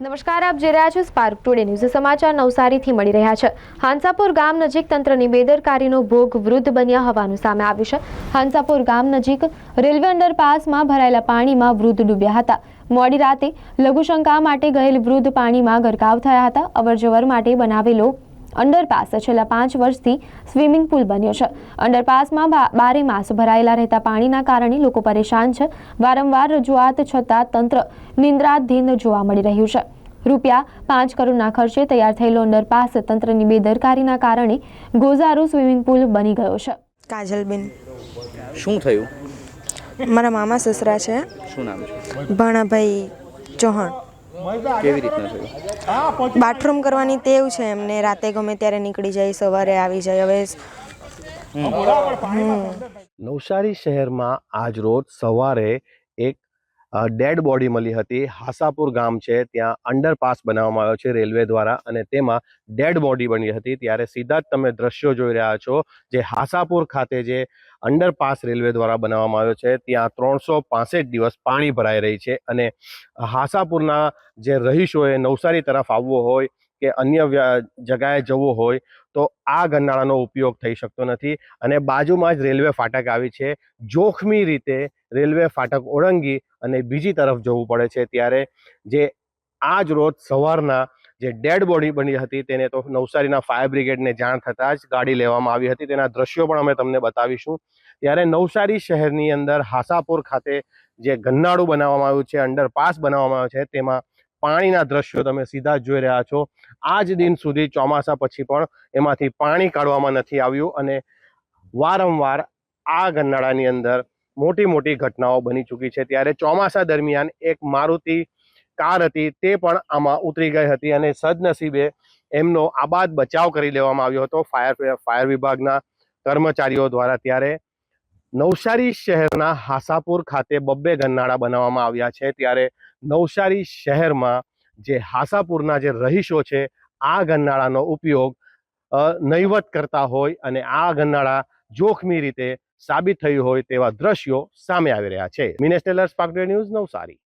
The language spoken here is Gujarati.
નમસ્કાર, આપ જે રહ્યા છો સ્પાર્ક ટુડે ન્યૂઝ સમાચાર નવસારીથી મળી રહ્યા છે. હાંસાપુર ગામ નજીક તંત્રની બેદરકારીનો ભોગ વૃદ્ધ બન્યા હોવાનું સામે આવ્યું છે. હાંસાપુર ગામ નજીક રેલવે અંડરપાસમાં ભરાયેલા પાણીમાં વૃદ્ધ ડૂબ્યા હતા. મોડી રાતે લઘુશંકા માટે ગયેલ વૃદ્ધ પાણીમાં ગરકાવ થયા હતા. અવરજવર માટે બનાવેલો અંડરપાસ છેલ્લા પાંચ વર્ષથી સ્વિમિંગ પુલ બન્યો છે. અંડરપાસમાં બારે માસ ભરાયેલા રહેતા પાણીના કારણે લોકો પરેશાન છે. વારંવાર રજૂઆત છતાં તંત્ર નિંદ્રાધીન જોવા મળી રહ્યું છે. રૂપિયા પાંચ કરોડના ખર્ચે તૈયાર થયેલો અંડરપાસ તંત્રની બેદરકારીના કારણે ગોઝારો સ્વિમિંગ પુલ બની ગયો છે. કાજલબેન. શું થયું? મારા મામા સસરા છે. શું નામ છે? ભાણાભાઈ ચૌહાણ. કેવી રીતના થયું બાથરૂમ કરવાની ટેવ છે એમને. રાતે ગમે ત્યારે નીકળી જાય સવારે આવી જાય હવે નવસારી શહેરમાં આજ રોજ સવારે એક ડેડ બોડી મળી હતી. હાસાપુર ગામ છે. ત્યાં અંડરપાસ બનાવવામાં આવ્યો છે રેલવે દ્વારા અને તેમાં ડેડ બોડી બની હતી. ત્યારે સીધા જ તમે દ્રશ્યો જોઈ રહ્યા છો જે હાસાપુર ખાતે જે અંડરપાસ રેલવે દ્વારા બનાવવામાં આવ્યો છે. ત્યાં ત્રણસો દિવસ પાણી ભરાઈ રહી છે અને હાસાપુરના જે રહીશોએ નવસારી તરફ આવવો હોય કે અન્ય જગાએ જવું હોય તો આ ગરનાળાનો ઉપયોગ થઈ શકતો નથી. અને બાજુમાં જ રેલવે ફાટક આવી છે. જોખમી રીતે રેલવે ફાટક ઓળંગી અને બીજી તરફ જવું પડે છે. ત્યારે જે આજ રોજ સવારના જે ડેડ બોડી બની હતી તેને તો નવસારીના ફાયર બ્રિગેડને જાણ થતાં જ ગાડી લેવામાં આવી હતી. તેના દ્રશ્યો પણ અમે તમને બતાવીશું. ત્યારે નવસારી શહેરની અંદર હાસાપુર ખાતે જે ગન્નાળું બનાવવામાં આવ્યું છે, અંડરપાસ બનાવવામાં આવ્યો છે, તેમાં પાણીના દ્રશ્યો તમે સીધા જોઈ રહ્યા છો. આજ દિન સુધી ચોમાસા પછી પણ એમાંથી પાણી કાઢવામાં નથી આવ્યું અને વારંવાર આ ગરનાળાની અંદર મોટી મોટી ઘટનાઓ બની ચૂકી છે. ત્યારે ચોમાસા દરમિયાન એક મારુતિ કાર હતી તે પણ આમાં ઉતરી ગઈ હતી અને સદનસીબે એમનો આબાદ બચાવ કરી લેવામાં આવ્યો હતો. ફાયર ફાયર વિભાગના કર્મચારીઓ દ્વારા ત્યારે નવસારી શહેરના હાસાપુર ખાતે બબ્બે ગરનાળા બનાવવામાં આવ્યા છે. ત્યારે નવસારી શહેરમાં જે હાસાપુરના જે રહીશો છે, આ ગરનાળાનો ઉપયોગ નહીવત કરતા હોય અને આ ગરનાળા જોખમી રીતે સાબિત થયું હોય તેવા દ્રશ્યો સામે આવી રહ્યા છે. મિનેસ્ટેલર્સ પાકડે ન્યૂઝ નવસારી.